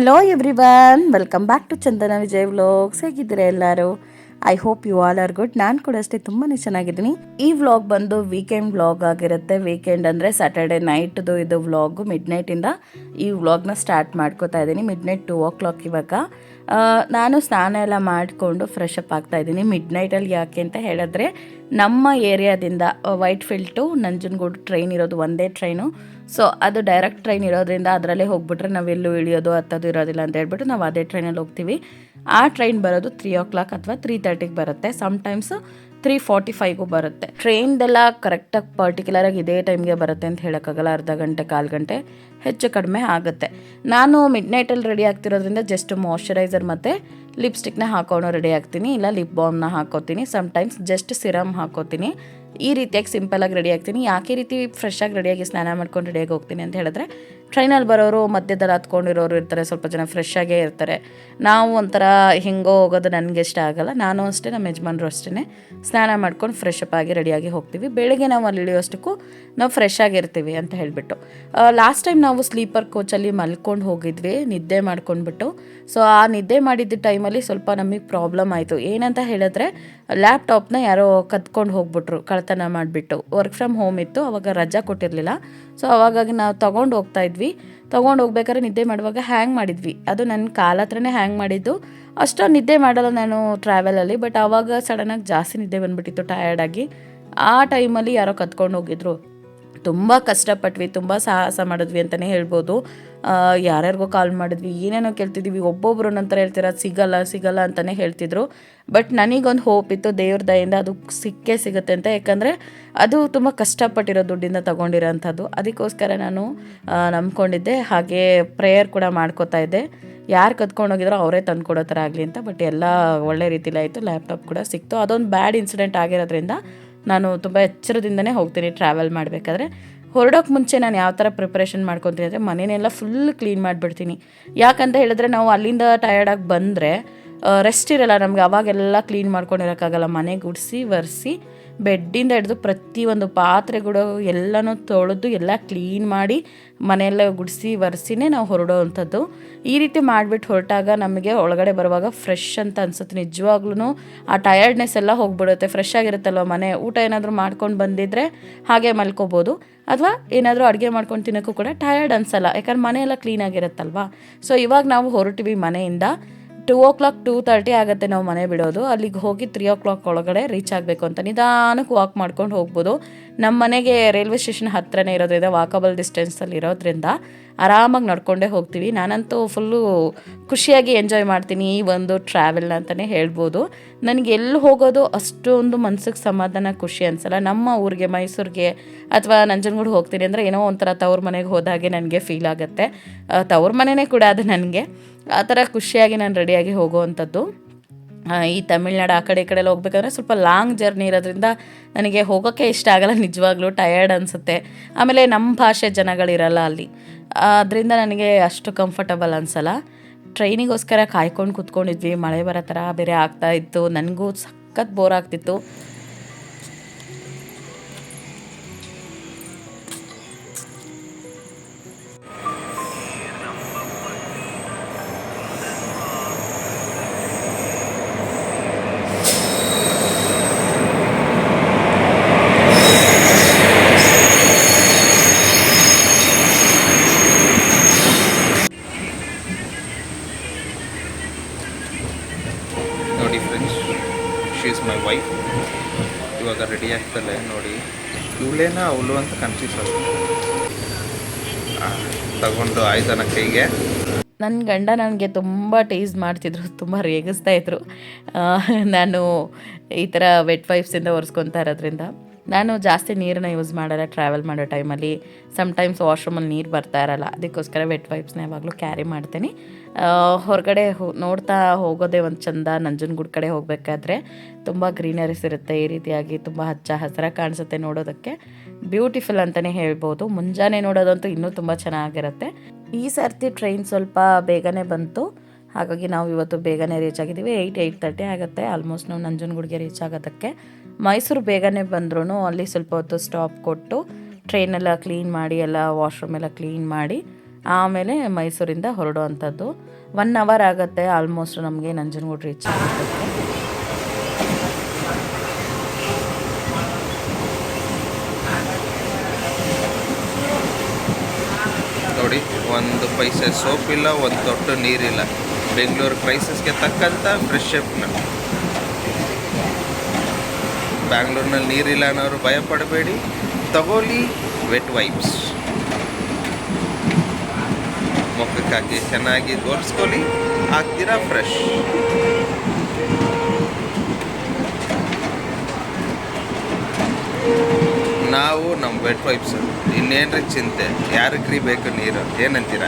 Hello everyone welcome back to Chandana Vijay vlogs ಹೇಗಿದ್ದೀರಾ ಎಲ್ಲರೂ? I hope you all are good ನಾನು ಕೂಡ ಅಷ್ಟೇ ತುಂಬಾ ಚೆನ್ನಾಗಿದ್ದೀನಿ. ಈ ವ್ಲಾಗ್ ಬಂದು ವೀಕೆಂಡ್ ವ್ಲಾಗ್ ಆಗಿರುತ್ತೆ. ವೀಕೆಂಡ್ ಅಂದರೆ ಸ್ಯಾಟರ್ಡೆ ನೈಟ್ದು ಇದು ವ್ಲಾಗು ಮಿಡ್ ನೈಟಿಂದ ಈ ವ್ಲಾಗ್ನ ಸ್ಟಾರ್ಟ್ ಮಾಡ್ಕೋತಾ ಇದ್ದೀನಿ. Midnight two o'clock ಇವಾಗ ನಾನು ಸ್ನಾನ ಎಲ್ಲ ಮಾಡಿಕೊಂಡು ಫ್ರೆಶ್ ಅಪ್ ಆಗ್ತಾ ಇದ್ದೀನಿ. ಮಿಡ್ ನೈಟಲ್ಲಿ ಯಾಕೆ ಅಂತ ಹೇಳಿದ್ರೆ ನಮ್ಮ ಏರಿಯಾದಿಂದ white field to Nanjangud train ಇರೋದು ಒಂದೇ ಟ್ರೈನು ಸೊ ಅದು ಡೈರೆಕ್ಟ್ ಟ್ರೈನ್ ಇರೋದ್ರಿಂದ ಅದರಲ್ಲೇ ಹೋಗ್ಬಿಟ್ರೆ ನಾವೆಲ್ಲೂ ಇಳಿಯೋದು ಹತ್ತೋದು ಇರೋದಿಲ್ಲ ಅಂತ ಹೇಳ್ಬಿಟ್ಟು ನಾವು ಅದೇ ಟ್ರೈನಲ್ಲಿ ಹೋಗ್ತೀವಿ. ಆ ಟ್ರೈನ್ ಬರೋದು ತ್ರೀ ಓ ಕ್ಲಾಕ್ ಅಥವಾ ತ್ರೀ ತರ್ಟಿಗೆ ಬರುತ್ತೆ. ಸಮ್ಟೈಮ್ಸು ತ್ರೀ ಫಾರ್ಟಿ ಫೈವ್ಗೂ ಬರುತ್ತೆ. ಟ್ರೈನ್ದೆಲ್ಲ ಕರೆಕ್ಟಾಗಿ ಪರ್ಟಿಕ್ಯುಲರಾಗಿ ಇದೇ ಟೈಮ್ಗೆ ಬರುತ್ತೆ ಅಂತ ಹೇಳೋಕ್ಕಾಗಲ್ಲ. ಅರ್ಧ ಗಂಟೆ, ಕಾಲು ಗಂಟೆ ಹೆಚ್ಚು ಕಡಿಮೆ ಆಗುತ್ತೆ. ನಾನು ಮಿಡ್ ನೈಟಲ್ಲಿ ರೆಡಿ ಆಗ್ತಿರೋದ್ರಿಂದ ಜಸ್ಟ್ ಮಾಯಶ್ಚರೈಸರ್ ಮತ್ತು ಲಿಪ್ಸ್ಟಿಕ್ನ ಹಾಕೊಂಡು ರೆಡಿ ಆಗ್ತೀನಿ. ಇಲ್ಲ ಲಿಪ್ ಬಾಮ್ನ ಹಾಕೋತೀನಿ. ಸಮ್ಟೈಮ್ಸ್ ಜಸ್ಟ್ ಸಿರಮ್ ಹಾಕೋತೀನಿ. ಈ ರೀತಿಯಾಗಿ ಸಿಂಪಲಾಗಿ ರೆಡಿ ಆಗ್ತೀನಿ. ಯಾಕೆ ರೀತಿ ಫ್ರೆಶ್ ಆಗಿ ರೆಡಿಯಾಗಿ ಸ್ನಾನ ಮಾಡ್ಕೊಂಡು ರೆಡಿಯಾಗಿ ಹೋಗ್ತೀನಿ ಅಂತ ಹೇಳಿದ್ರೆ ಟ್ರೈನಲ್ಲಿ ಬರೋರು, ಮಧ್ಯದಲ್ಲಿ ಹತ್ಕೊಂಡಿರೋರು ಇರ್ತಾರೆ, ಸ್ವಲ್ಪ ಜನ ಫ್ರೆಶ್ ಆಗೇ ಇರ್ತಾರೆ. ನಾವು ಒಂಥರ ಹಿಂಗೋ ಹೋಗೋದು ನನಗೆ ಇಷ್ಟ ಆಗಲ್ಲ. ನಾನು ಅಷ್ಟೇ, ನಮ್ಮ ಯಜಮಾನ್ರು ಅಷ್ಟೇ ಸ್ನಾನ ಮಾಡ್ಕೊಂಡು ಫ್ರೆಶ್ ಅಪ್ ಆಗಿ ರೆಡಿಯಾಗಿ ಹೋಗ್ತೀವಿ. ಬೆಳಗ್ಗೆ ನಾವು ಅಲ್ಲಿ ಇಳಿಯೋಷ್ಟಕ್ಕೂ ನಾವು ಫ್ರೆಶ್ ಆಗಿರ್ತೀವಿ ಅಂತ ಹೇಳಿಬಿಟ್ಟು. ಲಾಸ್ಟ್ ಟೈಮ್ ನಾವು ಸ್ಲೀಪರ್ ಕೋಚಲ್ಲಿ ಮಲ್ಕೊಂಡು ಹೋಗಿದ್ವಿ, ನಿದ್ದೆ ಮಾಡ್ಕೊಂಡ್ಬಿಟ್ಟು. ಸೊ ಆ ನಿದ್ದೆ ಮಾಡಿದ್ದ ಟೈಮಲ್ಲಿ ಸ್ವಲ್ಪ ನಮಗೆ ಪ್ರಾಬ್ಲಮ್ ಆಯಿತು. ಏನಂತ ಹೇಳಿದ್ರೆ ಲ್ಯಾಪ್ಟಾಪ್ನ ಯಾರೋ ಕದ್ಕೊಂಡು ಹೋಗ್ಬಿಟ್ರು ಕಳ್ತನ ಮಾಡಿಬಿಟ್ಟು. ವರ್ಕ್ ಫ್ರಮ್ ಹೋಮ್ ಇತ್ತು, ಅವಾಗ ರಜಾ ಕೊಟ್ಟಿರಲಿಲ್ಲ. ಸೊ ಅವಾಗಾಗಿ ನಾವು ತೊಗೊಂಡು ಹೋಗ್ತಾ ತೊಗೊಂಡು ಹೋಗ್ಬೇಕಾದ್ರೆ ನಿದ್ದೆ ಮಾಡುವಾಗ ಹ್ಯಾಂಗ್ ಮಾಡಿದ್ವಿ. ಅದು ನನ್ನ ಕಾಲ ಹತ್ರನೇ ಹ್ಯಾಂಗ್ ಮಾಡಿದ್ದು. ಅಷ್ಟೊಂದು ನಿದ್ದೆ ಮಾಡಲ್ಲ ನಾನು ಟ್ರಾವೆಲಲ್ಲಿ ಬಟ್ ಆವಾಗ ಸಡನ್ನಾಗಿ ಜಾಸ್ತಿ ನಿದ್ದೆ ಬಂದುಬಿಟ್ಟಿತ್ತು ಟಯರ್ಡಾಗಿ ಆ ಟೈಮಲ್ಲಿ ಯಾರೋ ಕತ್ಕೊಂಡು ಹೋಗಿದ್ರು. ತುಂಬ ಕಷ್ಟಪಟ್ವಿ, ತುಂಬ ಸಾಹಸ ಮಾಡಿದ್ವಿ ಅಂತಲೇ ಹೇಳ್ಬೋದು. ಯಾರ್ಯಾರಿಗೋ ಕಾಲ್ ಮಾಡಿದ್ವಿ, ಏನೇನೋ ಕೇಳ್ತಿದ್ವಿ ಒಬ್ಬೊಬ್ಬರು ನಂತರ ಹೇಳ್ತೀರ, ಸಿಗಲ್ಲ ಸಿಗಲ್ಲ ಅಂತಲೇ ಹೇಳ್ತಿದ್ರು. ಬಟ್ ನನಗೊಂದು ಹೋಪ್ ಇತ್ತು, ದೇವ್ರ ದಯಿಂದ ಅದು ಸಿಕ್ಕೇ ಸಿಗುತ್ತೆ ಅಂತ. ಯಾಕಂದರೆ ಅದು ತುಂಬ ಕಷ್ಟಪಟ್ಟಿರೋ ದುಡ್ಡಿಂದ ತಗೊಂಡಿರೋಂಥದ್ದು. ಅದಕ್ಕೋಸ್ಕರ ನಾನು ನಂಬ್ಕೊಂಡಿದ್ದೆ. ಹಾಗೆ ಪ್ರೇಯರ್ ಕೂಡ ಮಾಡ್ಕೋತಾ ಇದ್ದೆ. ಯಾರು ಕದ್ಕೊಂಡು ಹೋಗಿದ್ರೋ ಅವರೇ ತಂದು ಕೊಡೋ ಥರ ಆಗಲಿ ಅಂತ. ಬಟ್ ಎಲ್ಲ ಒಳ್ಳೆ ರೀತಿಲಿ ಆಯಿತು. ಲ್ಯಾಪ್ಟಾಪ್ ಕೂಡ ಸಿಕ್ತು. ಅದೊಂದು ಬ್ಯಾಡ್ ಇನ್ಸಿಡೆಂಟ್ ಆಗಿರೋದ್ರಿಂದ ನಾನು ತುಂಬ ಎಚ್ಚರದಿಂದನೇ ಹೋಗ್ತೀನಿ ಟ್ರಾವೆಲ್ ಮಾಡಬೇಕಾದ್ರೆ. ಹೊರಡೋಕೆ ಮುಂಚೆ ನಾನು ಯಾವ ಥರ ಪ್ರಿಪ್ರೇಷನ್ ಮಾಡ್ಕೊತೀನಿ ಅಂದರೆ ಮನೆಯೆಲ್ಲ ಫುಲ್ ಕ್ಲೀನ್ ಮಾಡಿಬಿಡ್ತೀನಿ. ಯಾಕಂತ ಹೇಳಿದ್ರೆ ನಾವು ಅಲ್ಲಿಂದ ಟಯರ್ಡಾಗಿ ಬಂದರೆ ರೆಸ್ಟ್ ಇರಲ್ಲ ನಮಗೆ, ಅವಾಗೆಲ್ಲ ಕ್ಲೀನ್ ಮಾಡ್ಕೊಂಡಿರೋಕ್ಕಾಗಲ್ಲ. ಮನೆ ಗುಡಿಸಿ ಒರೆಸಿ ಬೆಡ್ಡಿಂದ ಹಿಡಿದು ಪ್ರತಿಯೊಂದು ಪಾತ್ರೆಗಳು ಎಲ್ಲನೂ ತೊಳೆದು ಎಲ್ಲ ಕ್ಲೀನ್ ಮಾಡಿ ಮನೆಯೆಲ್ಲ ಗುಡಿಸಿ ಒರೆಸಿನೇ ನಾವು ಹೊರಡೋವಂಥದ್ದು. ಈ ರೀತಿ ಮಾಡಿಬಿಟ್ಟು ಹೊರಟಾಗ ನಮಗೆ ಒಳಗಡೆ ಬರುವಾಗ ಫ್ರೆಶ್ ಅಂತ ಅನ್ಸುತ್ತೆ. ನಿಜವಾಗ್ಲೂ ಆ ಟಯರ್ಡ್ನೆಸ್ ಎಲ್ಲ ಹೋಗ್ಬಿಡುತ್ತೆ. ಫ್ರೆಶ್ ಆಗಿರುತ್ತಲ್ವ ಮನೆ? ಊಟ ಏನಾದರೂ ಮಾಡ್ಕೊಂಡು ಬಂದಿದ್ರೆ ಹಾಗೆ ಮಲ್ಕೋಬೋದು. ಅಥವಾ ಏನಾದರೂ ಅಡುಗೆ ಮಾಡ್ಕೊಂಡು ತಿನ್ನೋಕ್ಕೂ ಕೂಡ ಟಯರ್ಡ್ ಅನ್ಸಲ್ಲ. ಯಾಕಂದ್ರೆ ಮನೆಯೆಲ್ಲ ಕ್ಲೀನಾಗಿರುತ್ತಲ್ವ ಸೊ ಇವಾಗ ನಾವು ಹೊರಟಿವಿ ಮನೆಯಿಂದ. Two o'clock two thirty ಆಗುತ್ತೆ ನಾವು ಮನೆ ಬಿಡೋದು. ಅಲ್ಲಿಗೆ ಹೋಗಿ ತ್ರೀ ಓ ಕ್ಲಾಕ್ ಒಳಗಡೆ ರೀಚ್ ಆಗಬೇಕು ಅಂತ. ನಿಧಾನಕ್ಕೆ ವಾಕ್ ಮಾಡ್ಕೊಂಡು ಹೋಗ್ಬೋದು. ನಮ್ಮ ಮನೆಗೆ ರೈಲ್ವೆ ಸ್ಟೇಷನ್ ಹತ್ತಿರನೇ ಇರೋದ್ರಿಂದ ವಾಕಬಲ್ ಡಿಸ್ಟೆನ್ಸಲ್ಲಿ ಇರೋದ್ರಿಂದ. ಆರಾಮಾಗಿ ನಡ್ಕೊಂಡೇ ಹೋಗ್ತೀವಿ. ನಾನಂತೂ ಫುಲ್ಲು ಖುಷಿಯಾಗಿ ಎಂಜಾಯ್ ಮಾಡ್ತೀನಿ ಈ ಒಂದು ಟ್ರಾವೆಲ್ ಅಂತಲೇ ಹೇಳ್ಬೋದು. ನನಗೆ ಎಲ್ಲಿ ಹೋಗೋದು ಅಷ್ಟೊಂದು ಮನ್ಸಿಗೆ ಸಮಾಧಾನ, ಖುಷಿ ಅನ್ಸಲ್ಲ. ನಮ್ಮ ಊರಿಗೆ, ಮೈಸೂರಿಗೆ ಅಥವಾ ನಂಜನಗೂಡು ಹೋಗ್ತೀನಿ ಅಂದರೆ ಏನೋ ಒಂಥರ ತವ್ರ ಮನೆಗೆ ಹೋದಾಗೆ ನನಗೆ ಫೀಲ್ ಆಗುತ್ತೆ. ತವ್ರ ಮನೆಯೇ ಕೂಡ ಅದು ನನಗೆ. ಆ ಥರ ಖುಷಿಯಾಗಿ ನಾನು ರೆಡಿಯಾಗಿ ಹೋಗುವಂಥದ್ದು. ಈ ತಮಿಳ್ನಾಡು ಆ ಕಡೆ ಈ ಕಡೆ ಎಲ್ಲ ಹೋಗ್ಬೇಕಂದ್ರೆ ಸ್ವಲ್ಪ ಲಾಂಗ್ ಜರ್ನಿ ಇರೋದ್ರಿಂದ ನನಗೆ ಹೋಗೋಕ್ಕೆ ಇಷ್ಟ ಆಗಲ್ಲ, ನಿಜವಾಗ್ಲೂ ಟಯರ್ಡ್ ಅನಿಸುತ್ತೆ. ಆಮೇಲೆ ನಮ್ಮ ಭಾಷೆ ಜನಗಳಿರಲ್ಲ ಅಲ್ಲಿ. ಅದರಿಂದ ನನಗೆ ಅಷ್ಟು ಕಂಫರ್ಟಬಲ್ ಅನಿಸಲ್ಲ. ಟ್ರೈನಿಗೋಸ್ಕರ ಕಾಯ್ಕೊಂಡು ಕೂತ್ಕೊಂಡಿದ್ವಿ, ಮಳೆ ಬರೋ ಥರ ಬೇರೆ ಆಗ್ತಾ ಇತ್ತು, ನನಗೂ ಸಖತ್ ಬೋರ್ ಆಗ್ತಿತ್ತು. ಸ್ವಲ್ಪ ತಗೊಂಡು ಕೈಗೆ? ನನ್ನ ಗಂಡ ನನಗೆ ತುಂಬ ಟೇಸ್ಟ್ ಮಾಡ್ತಿದ್ರು, ತುಂಬ ರೇಗಿಸ್ತಾ ಇದ್ರು. ನಾನು ಈ ಥರ ವೆಟ್ ವೈಪ್ಸಿಂದ ಒರೆಸ್ಕೊತಾ ಇರೋದ್ರಿಂದ. ನಾನು ಜಾಸ್ತಿ ನೀರನ್ನ ಯೂಸ್ ಮಾಡಲ್ಲ ಟ್ರಾವೆಲ್ ಮಾಡೋ ಟೈಮಲ್ಲಿ ಸಮ್ಟೈಮ್ಸ್ ವಾಶ್ರೂಮಲ್ಲಿ ನೀರು ಬರ್ತಾ ಇರಲ್ಲ, ಅದಕ್ಕೋಸ್ಕರ ವೆಟ್ ವೈಪ್ಸ್ನ ಯಾವಾಗಲೂ ಕ್ಯಾರಿ ಮಾಡ್ತೀನಿ. ಹೊರಗಡೆ ಹೋ, ನೋಡ್ತಾ ಹೋಗೋದೇ ಒಂದು ಚಂದ, ನಂಜನಗೂಡು ಕಡೆ ಹೋಗಬೇಕಾದ್ರೆ ತುಂಬ ಗ್ರೀನರೀಸ್ ಇರುತ್ತೆ ಈ ರೀತಿಯಾಗಿ, ತುಂಬ ಹಚ್ಚ ಹಸಿರಾಗಿ ಕಾಣಿಸುತ್ತೆ ನೋಡೋದಕ್ಕೆ. ಬ್ಯೂಟಿಫುಲ್ ಅಂತಲೇ ಹೇಳ್ಬೋದು. ಮುಂಜಾನೆ ನೋಡೋದಂತೂ ಇನ್ನೂ ತುಂಬ ಚೆನ್ನಾಗಿರುತ್ತೆ. ಈ ಸರ್ತಿ ಟ್ರೈನ್ ಸ್ವಲ್ಪ ಬೇಗನೆ ಬಂತು. ಹಾಗಾಗಿ ನಾವು ಇವತ್ತು ಬೇಗನೆ ರೀಚ್ ಆಗಿದ್ದೀವಿ. ಏಯ್ಟ್ ಏಯ್ಟ್ ತರ್ಟಿ ಆಗುತ್ತೆ. ಆಲ್ಮೋಸ್ಟ್ ನಾವು ನಂಜನಗೂಡಿಗೆ ರೀಚ್ ಆಗೋದಕ್ಕೆ. ಮೈಸೂರು ಬೇಗನೆ ಬಂದ್ರೂ ಅಲ್ಲಿ ಸ್ವಲ್ಪ ಹೊತ್ತು ಸ್ಟಾಪ್ ಕೊಟ್ಟು ಟ್ರೈನೆಲ್ಲ ಕ್ಲೀನ್ ಮಾಡಿ, ಎಲ್ಲ ವಾಶ್ರೂಮ್ ಎಲ್ಲ ಕ್ಲೀನ್ ಮಾಡಿ, ಆಮೇಲೆ ಮೈಸೂರಿಂದ ಹೊರಡುವಂಥದ್ದು. ಒನ್ ಅವರ್ ಆಗುತ್ತೆ. ಆಲ್ಮೋಸ್ಟ್ ನಮಗೆ ನಂಜನಗೂಡು ರೀಚ್ ಆಗೋದಕ್ಕೆ ನೋಡಿ ಒಂದು ಪೈಸೆ ಸೋಪ್ ಇಲ್ಲ ಒಂದು ದೊಡ್ಡ ನೀರಿಲ್ಲ. ಬೆಂಗಳೂರು ಕ್ರೈಸಿಸ್ಗೆ ತಕ್ಕಂಥ ಫ್ರೆಶ್ ಅಪ್ನ ಬ್ಯಾಂಗ್ಳೂರ್ನಲ್ಲಿ ನೀರಿಲ್ಲ ಅನ್ನೋರು ಭಯ ಪಡಬೇಡಿ ತಗೋಲಿ ವೆಟ್ ವೈಪ್ಸ್ ಮುಖಕ್ಕಾಗಿ ಚೆನ್ನಾಗಿ ತೋರಿಸ್ಕೊಳ್ಳಿ ಹಾಕ್ತೀರಾ ಫ್ರೆಶ್ ನಾವು ನಮ್ಮ ವೆಟ್ ವೈಪ್ಸ್ ಇನ್ನೇನ್ರಿ ಚಿಂತೆ? ಯಾರಿಗ್ರಿ ಬೇಕು ನೀರು? ಏನಂತೀರ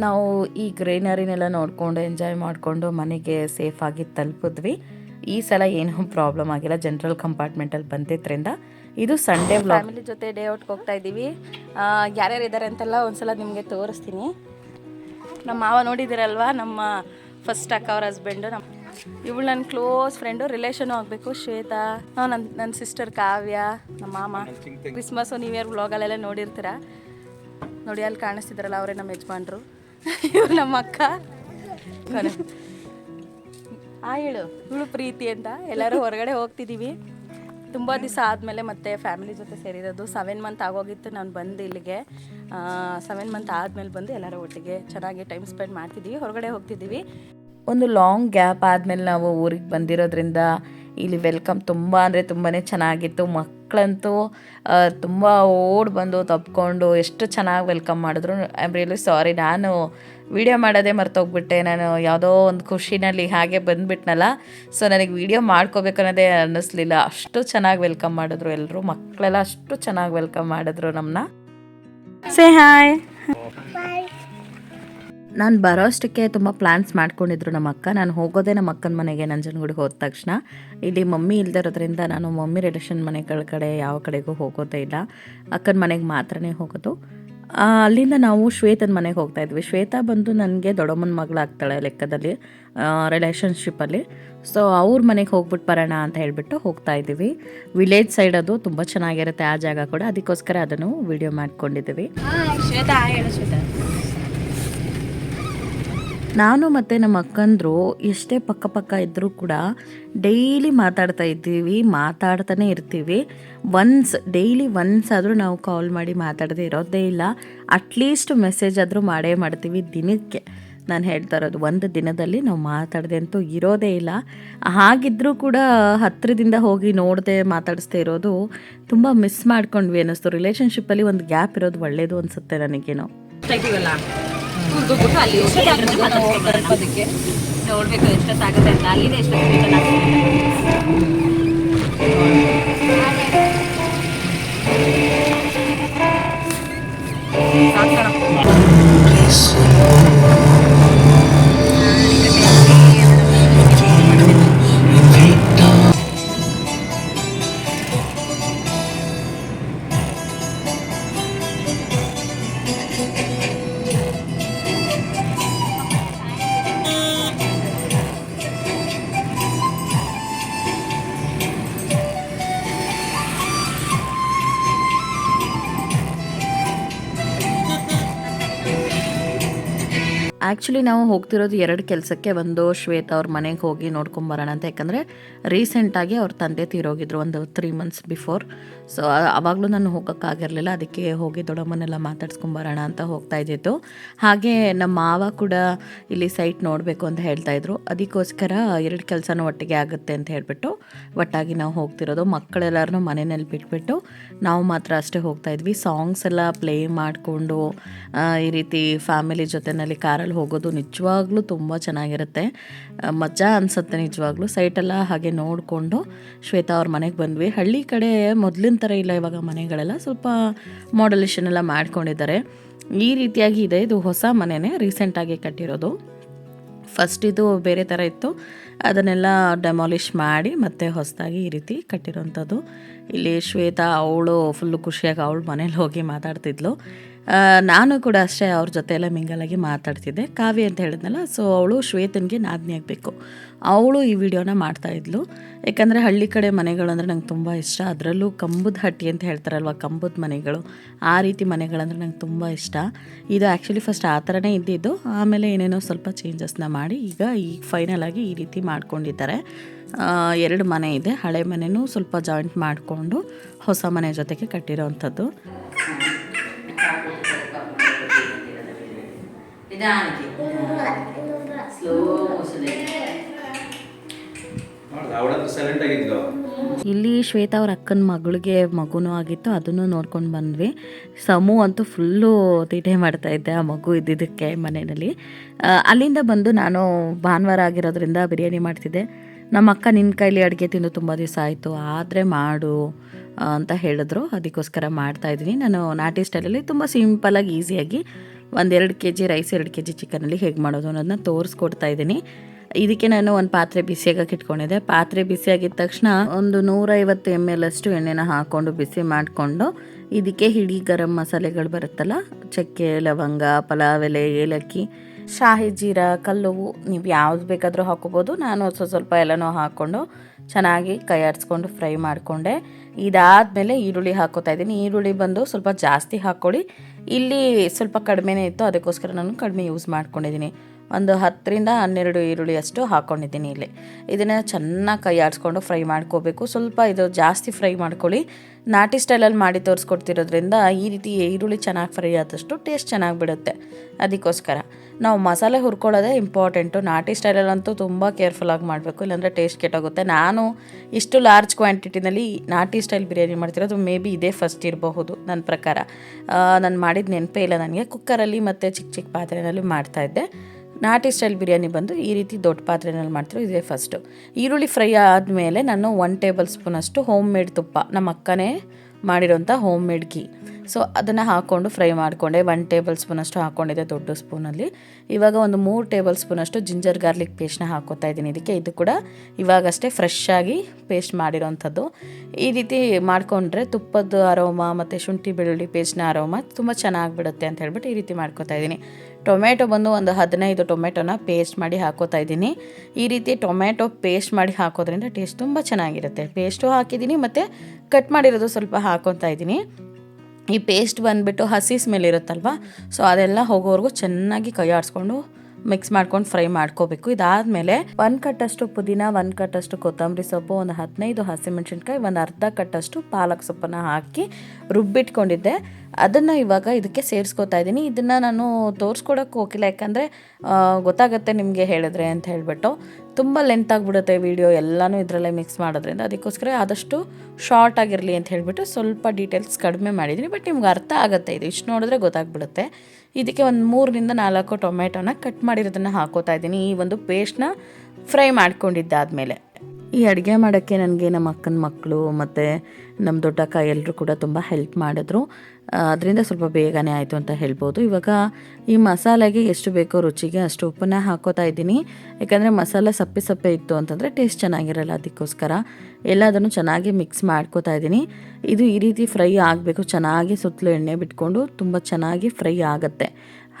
ನಾವು ಈ ಗ್ರೀನರಿನೆಲ್ಲ ನೋಡಿಕೊಂಡು ಎಂಜಾಯ್ ಮಾಡಿಕೊಂಡು ಮನೆಗೆ ಸೇಫಾಗಿ ತಲುಪಿದ್ವಿ. ಈ ಸಲ ಏನೂ ಪ್ರಾಬ್ಲಮ್ ಆಗಿಲ್ಲ. ಜನರಲ್ ಕಂಪಾರ್ಟ್ಮೆಂಟಲ್ಲಿ ಬಂದಿದ್ದರಿಂದ ಇದು ಸಂಡೇ ಫ್ಯಾಮಿಲಿ ಜೊತೆ ಡೇ ಔಟ್ಗೆ ಹೋಗ್ತಾ ಇದ್ದೀವಿ. ಯಾರ್ಯಾರು ಇದ್ದಾರೆ ಅಂತೆಲ್ಲ ಒಂದ್ಸಲ ನಿಮಗೆ ತೋರಿಸ್ತೀನಿ. ನಮ್ಮ ಮಾವ ನೋಡಿದ್ದೀರಲ್ವಾ ನಮ್ಮ ಫಸ್ಟ್ ಅಕ್ಕ ಅವ್ರ ಹಸ್ಬೆಂಡು ನಮ್ಮ ಇವಳು ನನ್ನ ಕ್ಲೋಸ್ ಫ್ರೆಂಡು ರಿಲೇಷನು ಆಗಬೇಕು. ಶ್ವೇತಾ ನನ್ನ ನನ್ನ ಸಿಸ್ಟರ್ ಕಾವ್ಯ ನಮ್ಮ ಮಾಮ. ಕ್ರಿಸ್ಮಸ್ಸು ನ್ಯೂ ಇಯರ್ ವ್ಲಾಗಲ್ಲೆಲ್ಲ ನೋಡಿರ್ತೀರ? ನೋಡಿ ಅಲ್ಲಿ ಕಾಣಿಸ್ತಿದ್ರಲ್ಲ ಅವರೇ ನಮ್ಮ ಯಜಮಾನ್ರು. ಇವ್ರು ನಮ್ಮ ಅಕ್ಕ. ಆ ಹೇಳು ಇವಳು ಪ್ರೀತಿ ಅಂತ ಎಲ್ಲರೂ ಹೊರಗಡೆ ಹೋಗ್ತಿದ್ದೀವಿ ತುಂಬ ದಿವಸ ಆದಮೇಲೆ ಮತ್ತೆ ಫ್ಯಾಮಿಲಿ ಜೊತೆ ಸೇರಿರೋದು. ಸೆವೆನ್ ಮಂತ್ ಆಗೋಗಿತ್ತು, ನಾನು ಬಂದು ಇಲ್ಲಿಗೆ. ಸೆವೆನ್ ಮಂತ್ ಆದಮೇಲೆ ಬಂದು ಎಲ್ಲರೂ ಒಟ್ಟಿಗೆ ಚೆನ್ನಾಗಿ ಟೈಮ್ ಸ್ಪೆಂಡ್ ಮಾಡ್ತಿದ್ದೀವಿ ಹೊರಗಡೆ ಹೋಗ್ತಿದ್ದೀವಿ ಒಂದು ಲಾಂಗ್ ಗ್ಯಾಪ್ ಆದಮೇಲೆ ನಾವು ಊರಿಗೆ ಬಂದಿರೋದ್ರಿಂದ ಇಲ್ಲಿ ವೆಲ್ಕಮ್ ತುಂಬ ಅಂದರೆ ತುಂಬಾ ಚೆನ್ನಾಗಿತ್ತು. ಮಕ್ಕಳಂತೂ ತುಂಬ ಓಡ್ ಬಂದು ತಪ್ಕೊಂಡು ಎಷ್ಟು ಚೆನ್ನಾಗಿ ವೆಲ್ಕಮ್ ಮಾಡಿದ್ರು. ಐ ರಿಯಲಿ ಸಾರಿ ನಾನು ವಿಡಿಯೋ ಮಾಡೋದೇ ಮರ್ತೋಗ್ಬಿಟ್ಟೆ. ನಾನು ಯಾವುದೋ ಒಂದು ಖುಷಿನಲ್ಲಿ ಹಾಗೆ ಬಂದುಬಿಟ್ನಲ್ಲ. ಸೊ ನನಗೆ ವಿಡಿಯೋ ಮಾಡ್ಕೋಬೇಕು ಅನ್ನೋದೇ ಅನ್ನಿಸ್ಲಿಲ್ಲ. ಅಷ್ಟು ಚೆನ್ನಾಗಿ ವೆಲ್ಕಮ್ ಮಾಡಿದ್ರು ಎಲ್ಲರೂ ಮಕ್ಕಳೆಲ್ಲ ಅಷ್ಟು ಚೆನ್ನಾಗಿ ವೆಲ್ಕಮ್ ಮಾಡಿದ್ರು ನಮ್ಮನ್ನ ಸೇ ಹಾಯ್ ನಾನು ಬರೋ ಅಷ್ಟಕ್ಕೆ ತುಂಬ ಪ್ಲ್ಯಾನ್ಸ್ ಮಾಡ್ಕೊಂಡಿದ್ರು ನಮ್ಮ ಅಕ್ಕ. ನಾನು ಹೋಗೋದೇ ನಮ್ಮ ಅಕ್ಕನ ಮನೆಗೆ ನಂಜನಗೂಡಿಗೆ ಹೋದ ತಕ್ಷಣ. ಇಲ್ಲಿ ಮಮ್ಮಿ ಇಲ್ದಿರೋದ್ರಿಂದ ನಾನು ಮಮ್ಮಿ ರಿಲೇಷನ್ ಮನೆಗಳ ಕಡೆ, ಯಾವ ಕಡೆಗೂ ಹೋಗೋದೇ ಇಲ್ಲ. ಅಕ್ಕನ ಮನೆಗೆ ಮಾತ್ರನೇ ಹೋಗೋದು. ಅಲ್ಲಿಂದ ನಾವು ಶ್ವೇತನ ಮನೆಗೆ ಹೋಗ್ತಾ ಇದ್ವಿ. ಶ್ವೇತಾ ಬಂದು ನನಗೆ ದೊಡ್ಡಮ್ಮನ ಮಗಳಾಗ್ತಾಳೆ ಲೆಕ್ಕದಲ್ಲಿ ರಿಲೇಷನ್ಶಿಪ್ಪಲ್ಲಿ ಸೊ ಅವ್ರ ಮನೆಗೆ ಹೋಗ್ಬಿಟ್ಟು ಬರೋಣ ಅಂತ ಹೇಳಿಬಿಟ್ಟು ಹೋಗ್ತಾ ಇದ್ದೀವಿ. ವಿಲೇಜ್ ಸೈಡ್ ಅದು ತುಂಬ ಚೆನ್ನಾಗಿರುತ್ತೆ ಆ ಜಾಗ ಕೂಡ. ಅದಕ್ಕೋಸ್ಕರ ಅದನ್ನು ವಿಡಿಯೋ ಮಾಡ್ಕೊಂಡಿದ್ದೀವಿ. ಶ್ವೇತಾ. ಶ್ವೇತಾ. ನಾನು ಮತ್ತು ನಮ್ಮ ಅಕ್ಕಂದರು ಎಷ್ಟೇ ಪಕ್ಕ ಪಕ್ಕ ಇದ್ದರೂ ಕೂಡ ಡೈಲಿ ಮಾತಾಡ್ತಾ ಇದ್ದೀವಿ, ಮಾತಾಡ್ತಾನೆ ಇರ್ತೀವಿ. ಒನ್ಸ್ ಡೈಲಿ ಒನ್ಸ್ ಆದರೂ ನಾವು ಕಾಲ್ ಮಾಡಿ ಮಾತಾಡದೇ ಇರೋದೇ ಇಲ್ಲ. ಅಟ್ಲೀಸ್ಟ್ ಮೆಸೇಜ್ ಆದರೂ ಮಾಡೇ ಮಾಡ್ತೀವಿ ದಿನಕ್ಕೆ. ನಾನು ಹೇಳ್ತಾ ಇರೋದು, ಒಂದು ದಿನದಲ್ಲಿ ನಾವು ಮಾತಾಡದೆ ಅಂತೂ ಇರೋದೇ ಇಲ್ಲ. ಹಾಗಿದ್ರೂ ಕೂಡ ಹತ್ತಿರದಿಂದ ಹೋಗಿ ನೋಡದೆ ಮಾತಾಡಿಸ್ದೇ ಇರೋದು ತುಂಬ ಮಿಸ್ ಮಾಡ್ಕೊಂಡ್ವಿ ಅನ್ನಿಸ್ತು. ರಿಲೇಷನ್ಶಿಪ್ಪಲ್ಲಿ ಒಂದು ಗ್ಯಾಪ್ ಇರೋದು ಒಳ್ಳೆಯದು ಅನಿಸುತ್ತೆ ನನಗೇನೋ. ಹೋಗ್ಬಿಟ್ಟು ಅಲ್ಲಿ ಅದಕ್ಕೆ ನೋಡ್ಬೇಕು ಎಷ್ಟೊತ್ತಾಗುತ್ತೆ ಅಂತ ಅಲ್ಲಿದೆ ಎಷ್ಟೊತ್ತು ಆ್ಯಕ್ಚುಲಿ ನಾವು ಹೋಗ್ತಿರೋದು ಎರಡು ಕೆಲಸಕ್ಕೆ ಒಂದು ಶ್ವೇತ ಅವ್ರ ಮನೆಗೆ ಹೋಗಿ ನೋಡ್ಕೊಂಬರೋಣ ಅಂತ. ಯಾಕಂದರೆ ರೀಸೆಂಟಾಗಿ ಅವ್ರ ತಂದೆ ತೀರೋಗಿದ್ರು ಒಂದು ತ್ರೀ ಮಂತ್ಸ್ ಬಿಫೋರ್ ಸೊ ಆವಾಗಲೂ ನಾನು ಹೋಗೋಕ್ಕಾಗಿರಲಿಲ್ಲ ಅದಕ್ಕೆ ಹೋಗಿ ದೊಡ್ಡಮ್ಮನೆಲ್ಲ ಮಾತಾಡ್ಸ್ಕೊಂಬರೋಣ ಅಂತ ಹೋಗ್ತಾ ಇದ್ದಿತ್ತು ಹಾಗೆ ನಮ್ಮ ಮಾವ ಕೂಡ ಇಲ್ಲಿ ಸೈಟ್ ನೋಡಬೇಕು ಅಂತ ಹೇಳ್ತಾ ಇದ್ರು. ಅದಕ್ಕೋಸ್ಕರ ಎರಡು ಕೆಲಸನೂ ಒಟ್ಟಿಗೆ ಆಗುತ್ತೆ ಅಂತ ಹೇಳಿಬಿಟ್ಟು ಒಟ್ಟಾಗಿ ನಾವು ಹೋಗ್ತಿರೋದು. ಮಕ್ಕಳೆಲ್ಲರನ್ನೂ ಮನೆಯಲ್ಲಿ ಬಿಟ್ಬಿಟ್ಟು ನಾವು ಮಾತ್ರ ಅಷ್ಟೇ ಹೋಗ್ತಾ ಇದ್ವಿ. ಸಾಂಗ್ಸ್ ಎಲ್ಲ ಪ್ಲೇ ಮಾಡಿಕೊಂಡು ಈ ರೀತಿ ಫ್ಯಾಮಿಲಿ ಜೊತೆನಲ್ಲಿ ಕಾರಲ್ಲಿ ಹೋಗೋದು ನಿಜವಾಗ್ಲೂ ತುಂಬ ಚೆನ್ನಾಗಿರುತ್ತೆ. ಮಜಾ ಅನಿಸುತ್ತೆ ನಿಜವಾಗ್ಲೂ. ಸೈಟೆಲ್ಲ ಹಾಗೆ ನೋಡಿಕೊಂಡು ಶ್ವೇತಾ ಅವ್ರ ಮನೆಗೆ ಬಂದ್ವಿ. ಹಳ್ಳಿ ಕಡೆ ಮೊದಲಿನ ಥರ ಇಲ್ಲ ಇವಾಗ ಮನೆಗಳೆಲ್ಲ. ಸ್ವಲ್ಪ ಮಾಡಲೇಷನ್ ಎಲ್ಲ ಮಾಡ್ಕೊಂಡಿದ್ದಾರೆ. ಈ ರೀತಿಯಾಗಿ ಇದೆ. ಇದು ಹೊಸ ಮನೆನೇ ರೀಸೆಂಟಾಗಿ ಕಟ್ಟಿರೋದು. ಫಸ್ಟ್ ಇದು ಬೇರೆ ಥರ ಇತ್ತು. ಅದನ್ನೆಲ್ಲ ಡೆಮಾಲಿಷ್ ಮಾಡಿ ಮತ್ತೆ ಹೊಸದಾಗಿ ಈ ರೀತಿ ಕಟ್ಟಿರೋಂಥದ್ದು ಇಲ್ಲಿ ಶ್ವೇತಾ ಅವಳು ಫುಲ್ಲು ಖುಷಿಯಾಗಿ ಅವಳು ಮನೇಲಿ ಹೋಗಿ ಮಾತಾಡ್ತಿದ್ಲು. ನಾನು ಕೂಡ ಅಷ್ಟೇ ಅವ್ರ ಜೊತೆ ಎಲ್ಲ ಮಿಂಗಲಾಗಿ ಮಾತಾಡ್ತಿದ್ದೆ. ಕಾವ್ಯ ಅಂತ ಹೇಳಿದ್ನಲ್ಲ ಸೊ ಅವಳು ಶ್ವೇತನಿಗೆ ನಾದಿನಿ ಆಗಬೇಕು. ಅವಳು ಈ ವಿಡಿಯೋನ ಮಾಡ್ತಾ ಇದ್ಲು. ಯಾಕಂದರೆ ಹಳ್ಳಿ ಕಡೆ ಮನೆಗಳಂದ್ರೆ ನಂಗೆ ತುಂಬ ಇಷ್ಟ. ಅದರಲ್ಲೂ ಕಂಬದ ಹಟ್ಟಿ ಅಂತ ಹೇಳ್ತಾರಲ್ವ ಕಂಬದ ಮನೆಗಳು. ಆ ರೀತಿ ಮನೆಗಳಂದ್ರೆ ನಂಗೆ ತುಂಬ ಇಷ್ಟ. ಇದು ಆ್ಯಕ್ಚುಲಿ ಫಸ್ಟ್ ಆ ಥರನೇ ಇದ್ದಿದ್ದು. ಆಮೇಲೆ ಏನೇನೋ ಸ್ವಲ್ಪ ಚೇಂಜಸ್ನ ಮಾಡಿ ಈಗ ಈಗ ಫೈನಲ್ ಆಗಿ ಈ ರೀತಿ ಮಾಡ್ಕೊಂಡಿದ್ದಾರೆ. ಆ, ಎರಡು ಮನೆ ಇದೆ. ಹಳೆ ಮನೆನೂ ಸ್ವಲ್ಪ ಜಾಯಿಂಟ್ ಮಾಡಿಕೊಂಡು ಹೊಸ ಮನೆ ಜೊತೆಗೆ ಕಟ್ಟಿರೋವಂಥದ್ದು ಅವಳಂತೂ ಸ್ಲೋ ಇಲ್ಲಿ ಶ್ವೇತಾ ಅವ್ರ ಅಕ್ಕನ ಮಗಳಿಗೆ ಮಗುನೂ ಆಗಿತ್ತು, ಅದನ್ನು ನೋಡ್ಕೊಂಡು ಬಂದ್ವಿ. ಸಮು ಅಂತೂ ಫುಲ್ಲು ತೀಟೆ ಮಾಡ್ತಾ ಇದ್ದೆ ಆ ಮಗು ಇದ್ದಿದ್ದಕ್ಕೆ ಮನೆಯಲ್ಲಿ. ಅಲ್ಲಿಂದ ಬಂದು ನಾನು ಭಾನುವಾರ ಆಗಿರೋದ್ರಿಂದ ಬಿರಿಯಾನಿ ಮಾಡ್ತಿದ್ದೆ. ನಮ್ಮ ಅಕ್ಕ ನಿನ್ನ ಕೈಲಿ ಅಡುಗೆ ತಿಂದು ತುಂಬ ದಿವಸ ಆಯಿತು, ಆದರೆ ಮಾಡು ಅಂತ ಹೇಳಿದ್ರು. ಅದಕ್ಕೋಸ್ಕರ ಮಾಡ್ತಾ ಇದ್ದೀನಿ. ನಾನು ನಾಟಿ ಸ್ಟೈಲಲ್ಲಿ ತುಂಬ ಸಿಂಪಲಾಗಿ ಈಸಿಯಾಗಿ ಒಂದೆರಡು ಕೆ ಜಿ ರೈಸ್ ಎರಡು ಕೆ ಜಿ ಚಿಕನಲ್ಲಿ ಹೇಗೆ ಮಾಡೋದು ಅನ್ನೋದನ್ನ ತೋರಿಸ್ಕೊಡ್ತಾ ಇದ್ದೀನಿ. ಇದಕ್ಕೆ ನಾನು ಒಂದು ಪಾತ್ರೆ ಬಿಸಿಯಾಗಕ್ಕೆ ಇಟ್ಕೊಂಡಿದ್ದೆ. ಪಾತ್ರೆ ಬಿಸಿಯಾಗಿದ ತಕ್ಷಣ ಒಂದು ನೂರೈವತ್ತು ಎಂ ಎಲ್ ಅಷ್ಟು ಎಣ್ಣೆನ ಹಾಕ್ಕೊಂಡು ಬಿಸಿ ಮಾಡಿಕೊಂಡು ಇದಕ್ಕೆ ಹಿಡಿ ಗರಂ ಮಸಾಲೆಗಳು ಬರುತ್ತಲ್ಲ, ಚಕ್ಕೆ, ಲವಂಗ, ಪಲಾವ್, ಎಲೆ, ಏಲಕ್ಕಿ, ಶಾಹಿ ಜೀರ, ಕಲ್ಲುವು ನೀವು ಯಾವ್ದು ಬೇಕಾದರೂ ಹಾಕೋಬೋದು ನಾನು ಸ್ವಲ್ಪ ಸ್ವಲ್ಪ ಎಲ್ಲನೂ ಹಾಕ್ಕೊಂಡು ಚೆನ್ನಾಗಿ ಕೈ ಆಡಿಸ್ಕೊಂಡು ಫ್ರೈ ಮಾಡಿಕೊಂಡೆ. ಇದಾದಮೇಲೆ ಈರುಳ್ಳಿ ಹಾಕೋತಾ ಇದ್ದೀನಿ. ಈರುಳ್ಳಿ ಬಂದು ಸ್ವಲ್ಪ ಜಾಸ್ತಿ ಹಾಕ್ಕೊಳ್ಳಿ. ಇಲ್ಲಿ ಸ್ವಲ್ಪ ಕಡಿಮೆನೇ ಇತ್ತು, ಅದಕ್ಕೋಸ್ಕರ ನಾನು ಕಡಿಮೆ ಯೂಸ್ ಮಾಡ್ಕೊಂಡಿದ್ದೀನಿ. ಒಂದು ಹತ್ತರಿಂದ ಹನ್ನೆರಡು ಈರುಳ್ಳಿ ಅಷ್ಟು ಹಾಕ್ಕೊಂಡಿದ್ದೀನಿ ಇಲ್ಲಿ. ಇದನ್ನು ಚೆನ್ನಾಗಿ ಕೈ ಆಡಿಸ್ಕೊಂಡು ಫ್ರೈ ಮಾಡ್ಕೋಬೇಕು. ಸ್ವಲ್ಪ ಇದು ಜಾಸ್ತಿ ಫ್ರೈ ಮಾಡ್ಕೊಳ್ಳಿ. ನಾಟಿ ಸ್ಟೈಲಲ್ಲಿ ಮಾಡಿ ತೋರಿಸ್ಕೊಡ್ತಿರೋದ್ರಿಂದ ಈ ರೀತಿ ಈರುಳ್ಳಿ ಚೆನ್ನಾಗಿ ಫ್ರೈ ಆದಷ್ಟು ಟೇಸ್ಟ್ ಚೆನ್ನಾಗಿ ಬಿಡುತ್ತೆ. ಅದಕ್ಕೋಸ್ಕರ ನಾವು ಮಸಾಲೆ ಹುರ್ಕೊಳ್ಳೋದೇ ಇಂಪಾರ್ಟೆಂಟು. ನಾಟಿ ಸ್ಟೈಲಲ್ಲಂತೂ ತುಂಬ ಕೇರ್ಫುಲ್ಲಾಗಿ ಮಾಡಬೇಕು. ಇಲ್ಲಾಂದರೆ ಟೇಸ್ಟ್ ಕೆಟ್ಟೋಗುತ್ತೆ. ನಾನು ಇಷ್ಟು ಲಾರ್ಜ್ ಕ್ವಾಂಟಿಟಿನಲ್ಲಿ ನಾಟಿ ಸ್ಟೈಲ್ ಬಿರಿಯಾನಿ ಮಾಡ್ತಿರೋದು ಮೇ ಬಿ ಇದೇ ಫಸ್ಟ್ ಇರಬಹುದು ನನ್ನ ಪ್ರಕಾರ. ನಾನು ಮಾಡಿದ ನೆನಪೇ ಇಲ್ಲ ನನಗೆ. ಕುಕ್ಕರಲ್ಲಿ ಮತ್ತು ಚಿಕ್ಕ ಚಿಕ್ಕ ಪಾತ್ರೆಯಲ್ಲಿ ಮಾಡ್ತಾಯಿದ್ದೆ ನಾಟಿ ಸ್ಟೈಲ್ ಬಿರಿಯಾನಿ ಬಂದು ಈ ರೀತಿ ದೊಡ್ಡ ಪಾತ್ರೆನಲ್ಲಿ ಮಾಡ್ತಿರೋ ಇದೇ ಫಸ್ಟು ಈರುಳ್ಳಿ ಫ್ರೈ ಆದಮೇಲೆ ನಾನು ಒನ್ ಟೇಬಲ್ ಸ್ಪೂನಷ್ಟು ಹೋಮ್ ಮೇಡ್ ತುಪ್ಪ ನಮ್ಮ ಅಕ್ಕನೇ ಮಾಡಿರೋಂಥ ಹೋಮ್ ಮೇಡ್ ಗೀ ಸೊ ಅದನ್ನು ಹಾಕ್ಕೊಂಡು ಫ್ರೈ ಮಾಡಿಕೊಂಡೆ. ಒನ್ ಟೇಬಲ್ ಸ್ಪೂನಷ್ಟು ಹಾಕ್ಕೊಂಡಿದ್ದೆ ದೊಡ್ಡ ಸ್ಪೂನಲ್ಲಿ. ಇವಾಗ ಒಂದು ಮೂರು ಟೇಬಲ್ ಸ್ಪೂನಷ್ಟು ಜಿಂಜರ್ ಗಾರ್ಲಿಕ್ ಪೇಸ್ಟ್ನ ಹಾಕೋತಾ ಇದ್ದೀನಿ ಇದಕ್ಕೆ. ಇದು ಕೂಡ ಇವಾಗಷ್ಟೇ ಫ್ರೆಶ್ ಆಗಿ ಪೇಸ್ಟ್ ಮಾಡಿರೋವಂಥದ್ದು ಈ ರೀತಿ ಮಾಡಿಕೊಂಡ್ರೆ ತುಪ್ಪದ ಅರೋಮ ಮತ್ತು ಶುಂಠಿ ಬೆಳ್ಳುಳ್ಳಿ ಪೇಸ್ಟ್ನ ಅರೋಮ ತುಂಬ ಚೆನ್ನಾಗಿ ಬಿಡುತ್ತೆ ಅಂತ ಹೇಳ್ಬಿಟ್ಟು ಈ ರೀತಿ ಮಾಡ್ಕೋತಾ ಇದ್ದೀನಿ. ಟೊಮೆಟೊ ಬಂದು ಒಂದು ಹದಿನೈದು ಟೊಮೆಟೊನ ಪೇಸ್ಟ್ ಮಾಡಿ ಹಾಕೋತಾ ಇದ್ದೀನಿ. ಈ ರೀತಿ ಟೊಮೆಟೊ ಪೇಸ್ಟ್ ಮಾಡಿ ಹಾಕೋದ್ರಿಂದ ಟೇಸ್ಟ್ ತುಂಬ ಚೆನ್ನಾಗಿರುತ್ತೆ. ಪೇಸ್ಟು ಹಾಕಿದ್ದೀನಿ ಮತ್ತು ಕಟ್ ಮಾಡಿರೋದು ಸ್ವಲ್ಪ ಹಾಕೊತಾ ಇದ್ದೀನಿ. ಈ ಪೇಸ್ಟ್ ಬಂದುಬಿಟ್ಟು ಹಸಿ ಸ್ಮೆಲ್ ಇರುತ್ತಲ್ವ? ಸೊ ಅದೆಲ್ಲ ಹೋಗೋವರೆಗೂ ಚೆನ್ನಾಗಿ ಕೈ ಆಡಿಸ್ಕೊಂಡು ಮಿಕ್ಸ್ ಮಾಡ್ಕೊಂಡು ಫ್ರೈ ಮಾಡ್ಕೋಬೇಕು. ಇದಾದಮೇಲೆ ಒಂದು ಕಟ್ಟಷ್ಟು ಪುದೀನ, ಒಂದು ಕಟ್ಟಷ್ಟು ಕೊತ್ತಂಬರಿ ಸೊಪ್ಪು, ಒಂದು ಹದಿನೈದು ಹಸಿಮೆಣಸಿನ್ಕಾಯಿ, ಒಂದು ಅರ್ಧ ಕಟ್ಟಷ್ಟು ಪಾಲಕ್ ಸೊಪ್ಪನ್ನು ಹಾಕಿ ರುಬ್ಬಿಟ್ಕೊಂಡಿದ್ದೆ. ಅದನ್ನು ಇವಾಗ ಇದಕ್ಕೆ ಸೇರಿಸ್ಕೊತಾ ಇದ್ದೀನಿ ಇದನ್ನು ನಾನು ತೋರಿಸ್ಕೊಡೋಕೆ ಹೋಗಿಲ್ಲ. ಯಾಕಂದರೆ ಗೊತ್ತಾಗುತ್ತೆ ನಿಮಗೆ ಹೇಳಿದ್ರೆ ಅಂತ ಹೇಳಿಬಿಟ್ಟು. ತುಂಬ ಲೆಂತ್ ಆಗಿಬಿಡುತ್ತೆ ವಿಡಿಯೋ ಎಲ್ಲನೂ ಇದರಲ್ಲೇ ಮಿಕ್ಸ್ ಮಾಡೋದ್ರಿಂದ. ಅದಕ್ಕೋಸ್ಕರ ಆದಷ್ಟು ಶಾರ್ಟ್ ಆಗಿರಲಿ ಅಂತ ಹೇಳಿಬಿಟ್ಟು ಸ್ವಲ್ಪ ಡೀಟೇಲ್ಸ್ ಕಡಿಮೆ ಮಾಡಿದ್ದೀನಿ ಬಟ್ ನಿಮ್ಗೆ ಅರ್ಥ ಆಗುತ್ತೆ. ಇದು ಇಷ್ಟು ನೋಡಿದ್ರೆ ಗೊತ್ತಾಗ್ಬಿಡುತ್ತೆ. ಇದಕ್ಕೆ ಒಂದು ಮೂರರಿಂದ ನಾಲ್ಕು ಟೊಮೆಟೊನ ಕಟ್ ಮಾಡಿರೋದನ್ನು ಹಾಕೋತಾ ಇದ್ದೀನಿ. ಈ ಒಂದು ಪೇಸ್ಟ್ನ ಫ್ರೈ ಮಾಡ್ಕೊಂಡಿದ್ದಾದಮೇಲೆ. ಈ ಅಡುಗೆ ಮಾಡೋಕ್ಕೆ ನನಗೆ ನಮ್ಮ ಅಕ್ಕನ ಮಕ್ಕಳು ಮತ್ತು ನಮ್ಮ ದೊಡ್ಡಕ್ಕ ಎಲ್ಲರೂ ಕೂಡ ತುಂಬ ಹೆಲ್ಪ್ ಮಾಡಿದ್ರು. ಅದರಿಂದ ಸ್ವಲ್ಪ ಬೇಗನೆ ಆಯಿತು ಅಂತ ಹೇಳ್ಬೋದು. ಇವಾಗ ಈ ಮಸಾಲೆಗೆ ಎಷ್ಟು ಬೇಕೋ ರುಚಿಗೆ ಅಷ್ಟು ಉಪ್ಪನ್ನ ಹಾಕೋತಾ ಇದ್ದೀನಿ. ಯಾಕಂದರೆ ಮಸಾಲೆ ಸಪ್ಪೆ ಸಪ್ಪೆ ಇತ್ತು ಅಂತಂದರೆ ಟೇಸ್ಟ್ ಚೆನ್ನಾಗಿರಲ್ಲ ಅದಕ್ಕೋಸ್ಕರ. ಎಲ್ಲದನ್ನು ಚೆನ್ನಾಗಿ ಮಿಕ್ಸ್ ಮಾಡ್ಕೋತಾ ಇದ್ದೀನಿ. ಇದು ಈ ರೀತಿ ಫ್ರೈ ಆಗಬೇಕು. ಚೆನ್ನಾಗಿ ಸುತ್ತಲೂ ಎಣ್ಣೆ ಬಿಟ್ಕೊಂಡು ತುಂಬ ಚೆನ್ನಾಗಿ ಫ್ರೈ ಆಗುತ್ತೆ.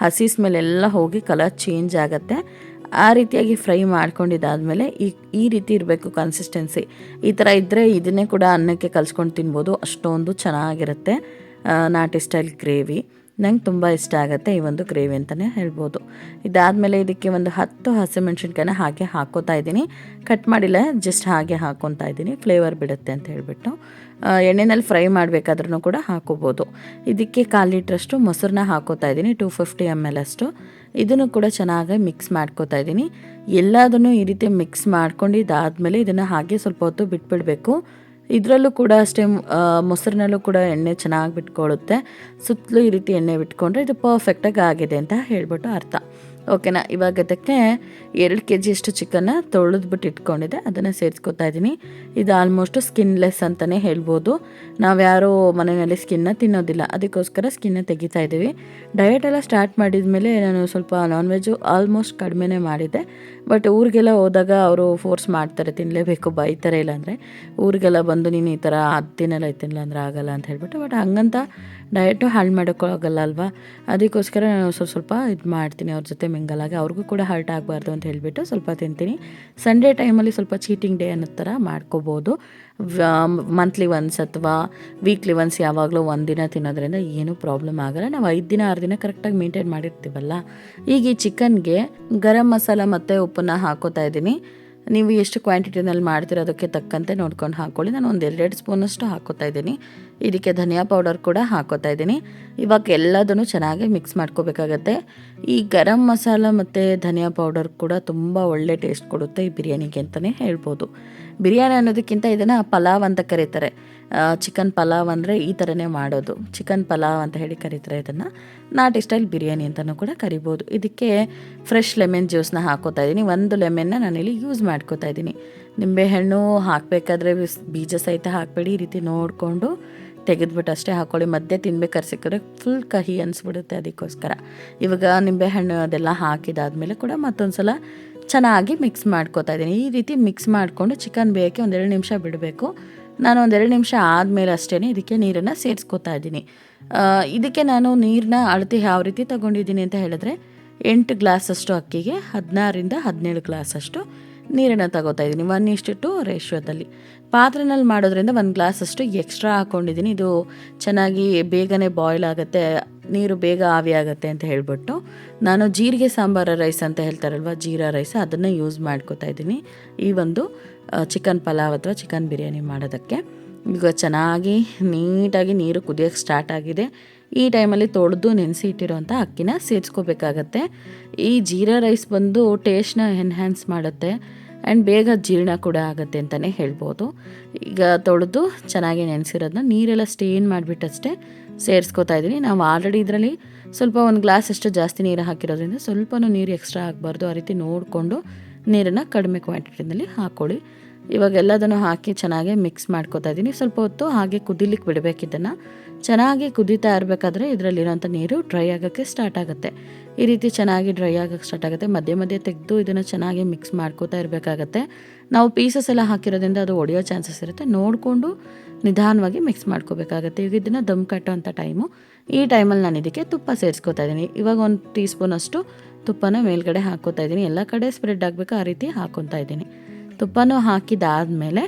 ಹಸಿ ಸ್ಮೆಲ್ ಎಲ್ಲ ಹೋಗಿ ಕಲರ್ ಚೇಂಜ್ ಆಗುತ್ತೆ. ಆ ರೀತಿಯಾಗಿ ಫ್ರೈ ಮಾಡ್ಕೊಂಡಿದ್ದಾದಮೇಲೆ ಈ ಈ ರೀತಿ ಇರಬೇಕು ಕನ್ಸಿಸ್ಟೆನ್ಸಿ ಈ ಥರ ಇದ್ದರೆ ಇದನ್ನೇ ಕೂಡ ಅನ್ನಕ್ಕೆ ಕಲ್ಸ್ಕೊಂಡು ತಿನ್ಬೋದು. ಅಷ್ಟೊಂದು ಚೆನ್ನಾಗಿರುತ್ತೆ ನಾಟಿ ಸ್ಟೈಲ್ ಗ್ರೇವಿ ನಂಗೆ ತುಂಬ ಇಷ್ಟ ಆಗುತ್ತೆ ಈ ಒಂದು ಗ್ರೇವಿ ಅಂತಲೇ ಹೇಳ್ಬೋದು. ಇದಾದಮೇಲೆ ಇದಕ್ಕೆ ಒಂದು ಹತ್ತು ಹಸಿಮೆಣ್ಸಿನ್ಕಾಯಿನ ಹಾಗೆ ಹಾಕೋತಾ ಇದ್ದೀನಿ. ಕಟ್ ಮಾಡಿಲ್ಲ ಜಸ್ಟ್ ಹಾಗೆ ಹಾಕೊತಾ ಇದ್ದೀನಿ. ಫ್ಲೇವರ್ ಬಿಡುತ್ತೆ ಅಂತ ಹೇಳಿಬಿಟ್ಟು ಎಣ್ಣೆನಲ್ಲಿ ಫ್ರೈ ಮಾಡಬೇಕಾದ್ರೂ ಕೂಡ ಹಾಕೋಬೋದು. ಇದಕ್ಕೆ ಕಾಲು ಲೀಟ್ರಷ್ಟು ಮೊಸರನ್ನ ಹಾಕೋತಾ ಇದ್ದೀನಿ ಟೂ ಫಿಫ್ಟಿ ಎಂ ಎಲ್ ಅಷ್ಟು. ಇದನ್ನು ಕೂಡ ಚೆನ್ನಾಗಿ ಮಿಕ್ಸ್ ಮಾಡ್ಕೋತಾ ಇದ್ದೀನಿ. ಎಲ್ಲದನ್ನು ಈ ರೀತಿ ಮಿಕ್ಸ್ ಮಾಡ್ಕೊಂಡು ಇದಾದಮೇಲೆ ಇದನ್ನು ಹಾಗೆ ಸ್ವಲ್ಪ ಹೊತ್ತು ಬಿಟ್ಬಿಡಬೇಕು. ಇದರಲ್ಲೂ ಕೂಡ ಅಷ್ಟೇ ಮೊಸರಿನಲ್ಲೂ ಕೂಡ ಎಣ್ಣೆ ಚೆನ್ನಾಗಿ ಬಿಟ್ಕೊಳ್ಳುತ್ತೆ ಸುತ್ತಲೂ ಈ ರೀತಿ ಎಣ್ಣೆ ಬಿಟ್ಕೊಂಡ್ರೆ ಇದು ಪರ್ಫೆಕ್ಟಾಗಿ ಆಗಿದೆ ಅಂತ ಹೇಳ್ಬಿಟ್ಟು ಅರ್ಥ. ಓಕೆನಾ ಇವಾಗ ಅದಕ್ಕೆ ಎರಡು ಕೆ ಜಿಯಷ್ಟು ಚಿಕನ್ನ ತೊಳೆದ್ಬಿಟ್ಟು ಇಟ್ಕೊಂಡಿದ್ದೆ. ಅದನ್ನು ಸೇರಿಸ್ಕೊತಾ ಇದ್ದೀನಿ. ಇದು ಆಲ್ಮೋಸ್ಟ್ ಸ್ಕಿನ್ಲೆಸ್ ಅಂತಲೇ ಹೇಳ್ಬೋದು. ನಾವ್ಯಾರೂ ಮನೆಯಲ್ಲಿ ಸ್ಕಿನ್ನ ತಿನ್ನೋದಿಲ್ಲ. ಅದಕ್ಕೋಸ್ಕರ ಸ್ಕಿನ್ನ ತೆಗಿತಾ ಇದ್ದೀವಿ. ಡಯಟ್ ಎಲ್ಲ ಸ್ಟಾರ್ಟ್ ಮಾಡಿದ ಮೇಲೆ ನಾನು ಸ್ವಲ್ಪ ನಾನ್ ವೆಜ್ಜು ಆಲ್ಮೋಸ್ಟ್ ಕಡಿಮೆನೇ ಮಾಡಿದ್ದೆ. ಬಟ್ ಊರಿಗೆಲ್ಲ ಹೋದಾಗ ಅವರು ಫೋರ್ಸ್ ಮಾಡ್ತಾರೆ ತಿನ್ನಲೇಬೇಕು ಬೈತಾರೆ ಇಲ್ಲಾಂದರೆ ಊರಿಗೆಲ್ಲ ಬಂದು ನೀನು ಈ ಥರ ಅದು ತಿನ್ನಲ್ಲ ತಿನ್ನಲ್ಲ ಅಂದ್ರೆ ಆಗಲ್ಲ ಅಂತ ಹೇಳ್ಬಿಟ್ಟು. ಬಟ್ ಹಂಗಂತ ಡಯಟು ಹಾಳು ಮಾಡೋಕ್ಕಾಗಲ್ಲ ಅಲ್ವಾ? ಅದಕ್ಕೋಸ್ಕರ ನಾನು ಸ್ವಲ್ಪ ಸ್ವಲ್ಪ ಇದು ಮಾಡ್ತೀನಿ ಅವ್ರ ಜೊತೆ ಮಿಂಗಲಾಗಿ ಅವ್ರಿಗೂ ಕೂಡ ಹರ್ಟ್ ಆಗಬಾರ್ದು ಅಂತ ಹೇಳಿಬಿಟ್ಟು ಸ್ವಲ್ಪ ತಿಂತೀನಿ. ಸಂಡೇ ಟೈಮಲ್ಲಿ ಸ್ವಲ್ಪ ಚೀಟಿಂಗ್ ಡೇ ಅನ್ನೋ ಥರ ಮಾಡ್ಕೋಬೋದು. ಮಂತ್ಲಿ ಒನ್ಸ್ ಅಥವಾ ವೀಕ್ಲಿ ಒನ್ಸ್ ಯಾವಾಗಲೂ ಒಂದಿನ ತಿನ್ನೋದ್ರಿಂದ ಏನೂ ಪ್ರಾಬ್ಲಮ್ ಆಗಲ್ಲ. ನಾವು ಐದು ದಿನ, ಆರು ದಿನ ಕರೆಕ್ಟಾಗಿ ಮೇಂಟೈನ್ ಮಾಡಿರ್ತೀವಲ್ಲ? ಈಗ ಈ ಚಿಕನ್ಗೆ ಗರಂ ಮಸಾಲ ಮತ್ತು ಉಪ್ಪನ್ನ ಹಾಕೋತಾ ಇದ್ದೀನಿ. ನೀವು ಎಷ್ಟು ಕ್ವಾಂಟಿಟಿನಲ್ಲಿ ಮಾಡ್ತೀರೋ ಅದಕ್ಕೆ ತಕ್ಕಂತೆ ನೋಡ್ಕೊಂಡು ಹಾಕ್ಕೊಳ್ಳಿ ನಾನು ಒಂದು ಎರಡೆರಡು ಸ್ಪೂನಷ್ಟು ಹಾಕೋತಾ ಇದ್ದೀನಿ. ಇದಕ್ಕೆ ಧನಿಯಾ ಪೌಡರ್ ಕೂಡ ಹಾಕೋತಾ ಇದ್ದೀನಿ. ಇವಾಗ ಎಲ್ಲದನ್ನು ಚೆನ್ನಾಗಿ ಮಿಕ್ಸ್ ಮಾಡ್ಕೋಬೇಕಾಗತ್ತೆ. ಈ ಗರಂ ಮಸಾಲ ಮತ್ತು ಧನಿಯಾ ಪೌಡರ್ ಕೂಡ ತುಂಬ ಒಳ್ಳೆ ಟೇಸ್ಟ್ ಕೊಡುತ್ತೆ ಈ ಬಿರಿಯಾನಿಗೆ ಅಂತಲೇ ಹೇಳ್ಬೋದು. ಬಿರಿಯಾನಿ ಅನ್ನೋದಕ್ಕಿಂತ ಇದನ್ನು ಪಲಾವ್ ಅಂತ ಕರೀತಾರೆ. ಚಿಕನ್ ಪಲಾವ್ ಅಂದರೆ ಈ ಥರನೇ ಮಾಡೋದು. ಚಿಕನ್ ಪಲಾವ್ ಅಂತ ಹೇಳಿ ಕರೀತಾರೆ ಇದನ್ನು. ನಾಟಿ ಸ್ಟೈಲ್ ಬಿರಿಯಾನಿ ಅಂತಲೂ ಕೂಡ ಕರಿಬೋದು. ಇದಕ್ಕೆ ಫ್ರೆಶ್ ಲೆಮೆನ್ ಜ್ಯೂಸ್ನ ಹಾಕೋತಾ ಇದ್ದೀನಿ ಒಂದು ಲೆಮನ್ನ ನಾನಿಲ್ಲಿ ಯೂಸ್ ಮಾಡ್ಕೋತಾ ಇದ್ದೀನಿ ನಿಂಬೆಹಣ್ಣು ಹಾಕಬೇಕಾದ್ರೆ ಬೀಜ ಸಹಿತ ಹಾಕಬೇಡಿ. ಈ ರೀತಿ ನೋಡಿಕೊಂಡು ತೆಗೆದ್ಬಿಟ್ಟು ಅಷ್ಟೇ ಹಾಕೊಳ್ಳಿ. ಮಧ್ಯೆ ತಿನ್ಬೇಕಾದ್ರೆ ಸಿಕ್ಕಿದ್ರೆ ಫುಲ್ ಕಹಿ ಅನಿಸ್ಬಿಡುತ್ತೆ ಅದಕ್ಕೋಸ್ಕರ. ಇವಾಗ ನಿಂಬೆಹಣ್ಣು ಅದೆಲ್ಲ ಹಾಕಿದಾದ್ಮೇಲೆ ಕೂಡ ಮತ್ತೊಂದು ಸಲ ಚೆನ್ನಾಗಿ ಮಿಕ್ಸ್ ಮಾಡ್ಕೋತಾ ಇದ್ದೀನಿ ಈ ರೀತಿ ಮಿಕ್ಸ್ ಮಾಡಿಕೊಂಡು ಚಿಕನ್ ಬೇಯೋಕ್ಕೆ ಒಂದೆರಡು ನಿಮಿಷ ಬಿಡಬೇಕು. ನಾನು ಒಂದೆರಡು ನಿಮಿಷ ಆದಮೇಲೆ ಅಷ್ಟೇ ಇದಕ್ಕೆ ನೀರನ್ನು ಸೇರಿಸ್ಕೊತಾ ಇದ್ದೀನಿ. ಇದಕ್ಕೆ ನಾನು ನೀರನ್ನ ಅಳತೆ ಯಾವ ರೀತಿ ತಗೊಂಡಿದ್ದೀನಿ ಅಂತ ಹೇಳಿದ್ರೆ, ಎಂಟು ಗ್ಲಾಸಷ್ಟು ಅಕ್ಕಿಗೆ ಹದಿನಾರರಿಂದ ಹದಿನೇಳು ಗ್ಲಾಸಷ್ಟು ನೀರನ್ನು ತಗೋತಾ ಇದ್ದೀನಿ. ಒನ್ ಇಷ್ಟು ಟು ರೇಷ್ಯೋದಲ್ಲಿ ಪಾತ್ರೆನಲ್ಲಿ ಮಾಡೋದ್ರಿಂದ ಒಂದು ಗ್ಲಾಸಷ್ಟು ಎಕ್ಸ್ಟ್ರಾ ಹಾಕ್ಕೊಂಡಿದ್ದೀನಿ ಇದು ಚೆನ್ನಾಗಿ ಬೇಗನೆ ಬಾಯ್ಲ್ ಆಗುತ್ತೆ, ನೀರು ಬೇಗ ಆವಿ ಆಗುತ್ತೆ ಅಂತ ಹೇಳ್ಬಿಟ್ಟು ನಾನು ಜೀರಿಗೆ ಸಾಂಬಾರ ರೈಸ್ ಅಂತ ಹೇಳ್ತಾರಲ್ವ, ಜೀರಾ ರೈಸ್ ಅದನ್ನು ಯೂಸ್ ಮಾಡ್ಕೋತಾ ಇದ್ದೀನಿ. ಈ ಒಂದು ಚಿಕನ್ ಪಲಾವ್ ಅಥವಾ ಚಿಕನ್ ಬಿರಿಯಾನಿ ಮಾಡೋದಕ್ಕೆ. ಈಗ ಚೆನ್ನಾಗಿ ನೀಟಾಗಿ ನೀರು ಕುದಿಯೋಕ್ಕೆ ಸ್ಟಾರ್ಟ್ ಆಗಿದೆ. ಈ ಟೈಮಲ್ಲಿ ತೊಳೆದು ನೆನೆಸಿ ಇಟ್ಟಿರೋಂಥ ಅಕ್ಕಿನ ಸೇರಿಸ್ಕೋಬೇಕಾಗತ್ತೆ ಈ ಜೀರಾ ರೈಸ್ ಬಂದು ಟೇಸ್ಟ್ನ ಎನ್ಹ್ಯಾನ್ಸ್ ಮಾಡುತ್ತೆ. ಆ್ಯಂಡ್ ಬೇಗ ಜೀರ್ಣ ಕೂಡ ಆಗುತ್ತೆ ಅಂತಲೇ ಹೇಳ್ಬೋದು. ಈಗ ತೊಳೆದು ಚೆನ್ನಾಗಿ ನೆನೆಸಿರೋದನ್ನ ನೀರೆಲ್ಲ ಸ್ಟೇನ್ ಮಾಡಿಬಿಟ್ಟಷ್ಟೇ ಸೇರಿಸ್ಕೋತಾ ಇದ್ದೀನಿ. ನಾವು ಆಲ್ರೆಡಿ ಇದರಲ್ಲಿ ಸ್ವಲ್ಪ ಒಂದು ಗ್ಲಾಸ್ ಅಷ್ಟು ಜಾಸ್ತಿ ನೀರು ಹಾಕಿರೋದ್ರಿಂದ ಸ್ವಲ್ಪನೂ ನೀರು ಎಕ್ಸ್ಟ್ರಾ ಆಗಬಾರ್ದು. ಆ ರೀತಿ ನೋಡಿಕೊಂಡು ನೀರನ್ನು ಕಡಿಮೆ ಕ್ವಾಂಟಿಟಿನಲ್ಲಿ ಹಾಕ್ಕೊಳ್ಳಿ ಇವಾಗ ಎಲ್ಲದನ್ನು ಹಾಕಿ ಚೆನ್ನಾಗಿ ಮಿಕ್ಸ್ ಮಾಡ್ಕೊತಾ ಇದ್ದೀನಿ. ಸ್ವಲ್ಪ ಹೊತ್ತು ಹಾಗೆ ಕುದಿಲಿಕ್ಕೆ ಬಿಡಬೇಕು ಚೆನ್ನಾಗಿ ಕುದೀತಾ ಇರಬೇಕಾದ್ರೆ ಇದರಲ್ಲಿರೋಂಥ ನೀರು ಡ್ರೈ ಆಗೋಕ್ಕೆ ಸ್ಟಾರ್ಟ್ ಆಗುತ್ತೆ. ಈ ರೀತಿ ಚೆನ್ನಾಗಿ ಡ್ರೈ ಆಗೋಕ್ಕೆ ಸ್ಟಾರ್ಟ್ ಆಗುತ್ತೆ. ಮಧ್ಯೆ ಮಧ್ಯೆ ತೆಗೆದು ಇದನ್ನು ಚೆನ್ನಾಗಿ ಮಿಕ್ಸ್ ಮಾಡ್ಕೋತಾ ಇರಬೇಕಾಗತ್ತೆ. ನಾವು ಪೀಸಸ್ ಎಲ್ಲ ಹಾಕಿರೋದ್ರಿಂದ ಅದು ಒಡೆಯೋ ಚಾನ್ಸಸ್ ಇರುತ್ತೆ. ನೋಡಿಕೊಂಡು ನಿಧಾನವಾಗಿ ಮಿಕ್ಸ್ ಮಾಡ್ಕೋಬೇಕಾಗತ್ತೆ. ಈಗ ಇದನ್ನು ದಮ್ ಕಟ್ಟೋಂಥ ಟೈಮು ಈ ಟೈಮಲ್ಲಿ ನಾನು ಇದಕ್ಕೆ ತುಪ್ಪ ಸೇರಿಸ್ಕೋತಾ ಇದ್ದೀನಿ. ಇವಾಗ ಒಂದು ಟೀ ಸ್ಪೂನಷ್ಟು ತುಪ್ಪನ ಮೇಲ್ಗಡೆ ಹಾಕೋತಾ ಇದ್ದೀನಿ. ಎಲ್ಲ ಕಡೆ ಸ್ಪ್ರೆಡ್ ಆಗಬೇಕು, ಆ ರೀತಿ ಹಾಕೊತಾ ಇದ್ದೀನಿ. ತುಪ್ಪನೂ ಹಾಕಿದಾದ್ಮೇಲೆ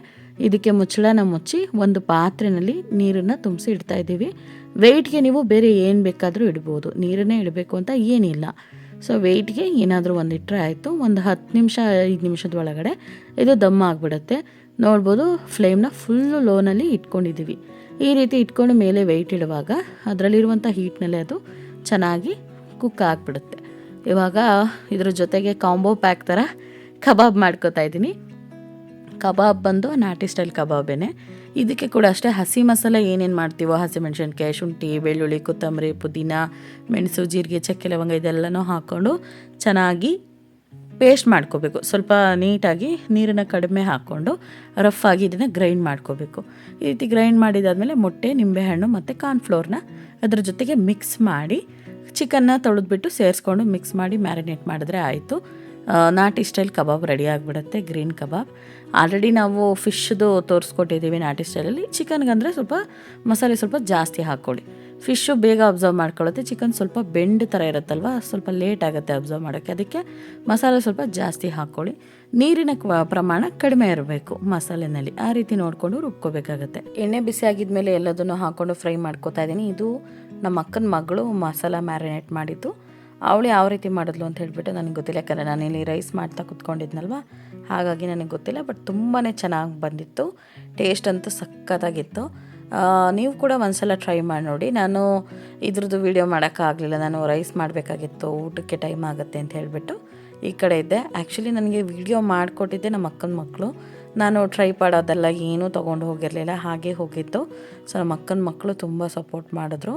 ಇದಕ್ಕೆ ಮುಚ್ಚಳನ ಮುಚ್ಚಿ ಒಂದು ಪಾತ್ರೆಯಲ್ಲಿ ನೀರನ್ನು ತುಂಬಿಸಿ ಇಡ್ತಾ ಇದ್ದೀವಿ. ವೆಯ್ಟ್ಗೆ ನೀವು ಬೇರೆ ಏನು ಬೇಕಾದರೂ ಇಡ್ಬೋದು. ನೀರನ್ನೇ ಇಡಬೇಕು ಅಂತ ಏನಿಲ್ಲ. ಸೊ ವೆಯ್ಟ್ಗೆ ಏನಾದರೂ ಒಂದು ಇಟ್ಟರೆ ಆಯಿತು. ಒಂದು ಹತ್ತು ನಿಮಿಷ, ಐದು ನಿಮಿಷದ ಒಳಗಡೆ ಇದು ದಮ್ಮ ಆಗಿಬಿಡುತ್ತೆ. ನೋಡ್ಬೋದು ಫ್ಲೇಮ್ನ ಫುಲ್ಲು ಲೋನಲ್ಲಿ ಇಟ್ಕೊಂಡಿದ್ದೀವಿ. ಈ ರೀತಿ ಇಟ್ಕೊಂಡು ಮೇಲೆ ವೆಯ್ಟ್ ಇಡುವಾಗ ಅದರಲ್ಲಿರುವಂಥ ಹೀಟ್ನಲ್ಲೇ ಅದು ಚೆನ್ನಾಗಿ ಕುಕ್ ಆಗಿಬಿಡುತ್ತೆ. ಇವಾಗ ಇದ್ರ ಜೊತೆಗೆ ಕಾಂಬೋ ಪ್ಯಾಕ್ ಥರ ಕಬಾಬ್ ಮಾಡ್ಕೋತಾ ಇದ್ದೀನಿ. ಕಬಾಬ್ ಬಂದು ನಾಟಿ ಸ್ಟೈಲ್ ಕಬಾಬೇನೆ. ಇದಕ್ಕೆ ಕೂಡ ಅಷ್ಟೇ ಹಸಿ ಮಸಾಲೆ ಏನೇನು ಮಾಡ್ತೀವೋ ಹಸಿಮೆಣ್ಸಿನ್ಕಾಯಿ ಶುಂಠಿ, ಬೆಳ್ಳುಳ್ಳಿ, ಕೊತ್ತಂಬರಿ, ಪುದೀನ, ಮೆಣಸು, ಜೀರಿಗೆ, ಚಕ್ಕೆ, ಲವಂಗ ಇದೆಲ್ಲನೂ ಹಾಕ್ಕೊಂಡು ಚೆನ್ನಾಗಿ ಪೇಸ್ಟ್ ಮಾಡ್ಕೋಬೇಕು. ಸ್ವಲ್ಪ ನೀಟಾಗಿ ನೀರನ್ನು ಕಡಿಮೆ ಹಾಕ್ಕೊಂಡು ರಫ್ ಆಗಿ ಇದನ್ನು ಗ್ರೈಂಡ್ ಮಾಡ್ಕೋಬೇಕು. ಈ ರೀತಿ ಗ್ರೈಂಡ್ ಮಾಡಿದಾದಮೇಲೆ ಮೊಟ್ಟೆ, ನಿಂಬೆಹಣ್ಣು ಮತ್ತು ಕಾರ್ನ್ಫ್ಲೋರ್ನ ಅದ್ರ ಜೊತೆಗೆ ಮಿಕ್ಸ್ ಮಾಡಿ ಚಿಕನ್ನ ತೊಳೆದ್ಬಿಟ್ಟು ಸೇರಿಸ್ಕೊಂಡು ಮಿಕ್ಸ್ ಮಾಡಿ ಮ್ಯಾರಿನೇಟ್ ಮಾಡಿದ್ರೆ ಆಯಿತು. ನಾಟಿ ಸ್ಟೈಲ್ ಕಬಾಬ್ ರೆಡಿ ಆಗಿಬಿಡುತ್ತೆ, ಗ್ರೀನ್ ಕಬಾಬ್. ಆಲ್ರೆಡಿ ನಾವು ಫಿಶ್ದು ತೋರಿಸ್ಕೊಟ್ಟಿದ್ದೀವಿ ನಾಟಿ ಸ್ಟೈಲಲ್ಲಿ. ಚಿಕನ್ಗಂದರೆ ಸ್ವಲ್ಪ ಮಸಾಲೆ ಸ್ವಲ್ಪ ಜಾಸ್ತಿ ಹಾಕ್ಕೊಳ್ಳಿ. ಫಿಶ್ಶು ಬೇಗ ಅಬ್ಸರ್ವ್ ಮಾಡ್ಕೊಳ್ಳುತ್ತೆ. ಚಿಕನ್ ಸ್ವಲ್ಪ ಬೆಂಡ್ ಥರ ಇರುತ್ತಲ್ವ, ಸ್ವಲ್ಪ ಲೇಟ್ ಆಗುತ್ತೆ ಅಬ್ಸರ್ವ್ ಮಾಡೋಕ್ಕೆ. ಅದಕ್ಕೆ ಮಸಾಲೆ ಸ್ವಲ್ಪ ಜಾಸ್ತಿ ಹಾಕ್ಕೊಳ್ಳಿ. ನೀರಿನ ಪ್ರಮಾಣ ಕಡಿಮೆ ಇರಬೇಕು ಮಸಾಲೆನಲ್ಲಿ. ಆ ರೀತಿ ನೋಡಿಕೊಂಡು ರುಬ್ಕೋಬೇಕಾಗತ್ತೆ. ಎಣ್ಣೆ ಬಿಸಿ ಆಗಿದ್ಮೇಲೆ ಎಲ್ಲದನ್ನು ಹಾಕ್ಕೊಂಡು ಫ್ರೈ ಮಾಡ್ಕೋತಾ ಇದ್ದೀನಿ. ಇದು ನಮ್ಮ ಅಕ್ಕನ ಮಗಳು ಮಸಾಲ ಮ್ಯಾರಿನೇಟ್ ಮಾಡಿದ್ದು. ಅವಳು ಯಾವ ರೀತಿ ಮಾಡಿದ್ಲು ಅಂತ ಹೇಳಿಬಿಟ್ಟು ನನಗೆ ಗೊತ್ತಿಲ್ಲ. ಯಾಕಂದರೆ ನಾನು ಇಲ್ಲಿ ರೈಸ್ ಮಾಡ್ತಾ ಕುತ್ಕೊಂಡಿದ್ನಲ್ವ? ಹಾಗಾಗಿ ನನಗೆ ಗೊತ್ತಿಲ್ಲ ಬಟ್ ತುಂಬಾ ಚೆನ್ನಾಗಿ ಬಂದಿತ್ತು. ಟೇಸ್ಟ್ ಅಂತೂ ಸಖತ್ತಾಗಿತ್ತು. ನೀವು ಕೂಡ ಒಂದ್ಸಲ ಟ್ರೈ ಮಾಡಿ ನೋಡಿ. ನಾನು ಇದ್ರದ್ದು ವೀಡಿಯೋ ಮಾಡೋಕ್ಕಾಗಲಿಲ್ಲ. ನಾನು ರೈಸ್ ಮಾಡಬೇಕಾಗಿತ್ತು, ಊಟಕ್ಕೆ ಟೈಮ್ ಆಗುತ್ತೆ ಅಂತ ಹೇಳಿಬಿಟ್ಟು ಈ ಕಡೆ ಇದ್ದೆ. ಆ್ಯಕ್ಚುಲಿ ನನಗೆ ವಿಡಿಯೋ ಮಾಡಿಕೊಟ್ಟಿದ್ದೆ ನಮ್ಮ ಅಕ್ಕನ ಮಕ್ಕಳು ನಾನು ಟ್ರೈ ಮಾಡೋದೆಲ್ಲ ಏನೂ ತೊಗೊಂಡು ಹೋಗಿರಲಿಲ್ಲ, ಹಾಗೆ ಹೋಗಿತ್ತು. ಸೊ ನಮ್ಮ ಅಕ್ಕನ ಮಕ್ಕಳು ತುಂಬ ಸಪೋರ್ಟ್ ಮಾಡಿದ್ರು.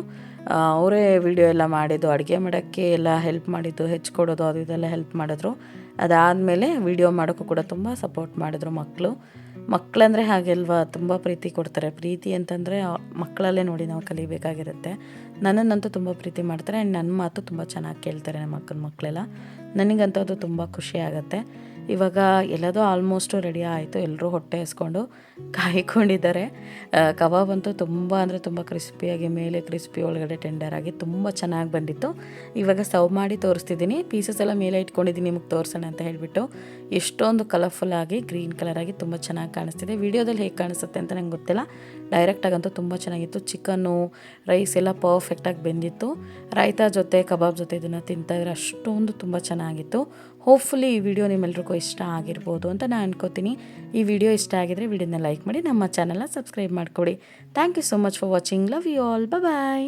ಅವರೇ ವಿಡಿಯೋ ಎಲ್ಲ ಮಾಡಿದ್ದು, ಅಡುಗೆ ಮಾಡೋಕ್ಕೆ ಎಲ್ಲ ಹೆಲ್ಪ್ ಮಾಡಿದ್ದು ಹೆಚ್ಕೊಡೋದು ಅದು ಇದೆಲ್ಲ ಹೆಲ್ಪ್ ಮಾಡಿದ್ರು. ಅದಾದಮೇಲೆ ವಿಡಿಯೋ ಮಾಡೋಕ್ಕೂ ಕೂಡ ತುಂಬ ಸಪೋರ್ಟ್ ಮಾಡಿದ್ರು ಮಕ್ಕಳು ಮಕ್ಕಳಂದರೆ ಹಾಗೆಲ್ವಾ, ತುಂಬ ಪ್ರೀತಿ ಕೊಡ್ತಾರೆ. ಪ್ರೀತಿ ಅಂತಂದರೆ ಮಕ್ಕಳಲ್ಲೇ ನೋಡಿ ನಾವು ಕಲಿಬೇಕಾಗಿರುತ್ತೆ. ನನ್ನನ್ನಂತೂ ತುಂಬ ಪ್ರೀತಿ ಮಾಡ್ತಾರೆ. ಆ್ಯಂಡ್ ನನ್ನ ಮಾತು ತುಂಬ ಚೆನ್ನಾಗಿ ಕೇಳ್ತಾರೆ ನಮ್ಮ ಅಕ್ಕನ ಮಕ್ಕಳೆಲ್ಲ ನನಗಂತೂ ಅದು ತುಂಬ ಖುಷಿ ಆಗುತ್ತೆ. ಇವಾಗ ಎಲ್ಲದೂ ಆಲ್ಮೋಸ್ಟು ರೆಡಿ ಆಯಿತು. ಎಲ್ಲರೂ ಹೊಟ್ಟೆ ಹಸ್ಕೊಂಡು ಕಾಯ್ಕೊಂಡಿದ್ದಾರೆ. ಕಬಾಬ್ ಅಂತೂ ತುಂಬ ಅಂದರೆ ತುಂಬ ಕ್ರಿಸ್ಪಿಯಾಗಿ ಮೇಲೆ ಕ್ರಿಸ್ಪಿ ಒಳಗಡೆ ಟೆಂಡರ್ ಆಗಿ ತುಂಬ ಚೆನ್ನಾಗಿ ಬಂದಿತ್ತು. ಇವಾಗ ಸರ್ವ್ ಮಾಡಿ ತೋರಿಸ್ತಿದ್ದೀನಿ. ಪೀಸಸ್ ಎಲ್ಲ ಮೇಲೆ ಇಟ್ಕೊಂಡಿದ್ದೀನಿ ನಿಮಗೆ ತೋರಿಸೋಣ ಅಂತ ಹೇಳಿಬಿಟ್ಟು. ಎಷ್ಟೊಂದು ಕಲರ್ಫುಲ್ ಆಗಿ ಗ್ರೀನ್ ಕಲರ್ ಆಗಿ ತುಂಬ ಚೆನ್ನಾಗಿ ಕಾಣಿಸ್ತಿದೆ. ವಿಡಿಯೋದಲ್ಲಿ ಹೇಗೆ ಕಾಣಿಸುತ್ತೆ ಅಂತ ನಂಗೆ ಗೊತ್ತಿಲ್ಲ. ಡೈರೆಕ್ಟಾಗಂತೂ ತುಂಬ ಚೆನ್ನಾಗಿತ್ತು. ಚಿಕನ್ನು ರೈಸ್ ಎಲ್ಲ ಪರ್ಫೆಕ್ಟಾಗಿ ಬೆಂದಿತ್ತು. ರಾಯ್ತಾ ಜೊತೆ, ಕಬಾಬ್ ಜೊತೆ ಇದನ್ನು ತಿಂತಾಯಿದ್ರೆ ಅಷ್ಟೊಂದು ತುಂಬ ಚೆನ್ನಾಗಿತ್ತು. ಹೋಪ್ಫುಲಿ ಈ ವಿಡಿಯೋ ನಿಮ್ಮೆಲ್ರಿಗೂ ಇಷ್ಟ ಆಗಿರ್ಬೋದು ಅಂತ ನಾನು ಅನ್ಕೋತೀನಿ. ಈ ವಿಡಿಯೋ ಇಷ್ಟ ಆಗಿದ್ರೆ ವಿಡಿಯೋನ ಲೈಕ್ ಮಾಡಿ, ನಮ್ಮ ಚಾನಲ್ನ ಸಬ್ಸ್ಕ್ರೈಬ್ ಮಾಡಿಕೊಡಿ. Thank you so much for watching love you all bye